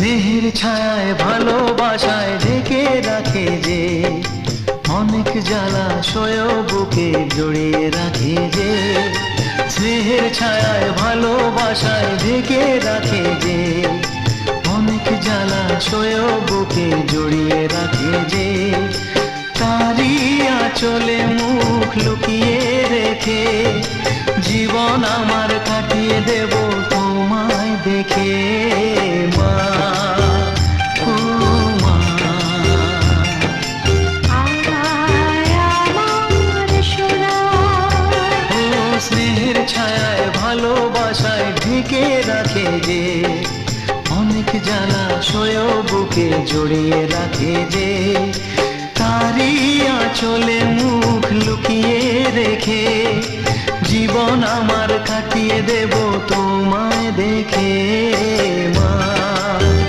স্নেহের ছায়ায়, ভালোবাসায় ঢেকে রাখে যে, অনেক জ্বালা সয় বুকে জড়িয়ে রাখে যে, স্নেহের ছায়ায়, ভালোবাসায় ঢেকে রাখে যে, অনেক জ্বালা সয় বুকে জড়িয়ে রাখে যে তারি আঁচলে মুখ লুকিয়ে রেখে, জীবন আমার কাটিয়ে দেব, তোমায় দেখে স্নেহের ছায়ায়, ভালোবাসায় ঢেকে রাখে যে। অনেক জ্বালা সয় বুকে জড়িয়ে রাখে যে। তারি আঁচলে মুখ লুকিয়ে রেখে। জীবন আমার কাটিয়ে দেব, তোমায় দেখে।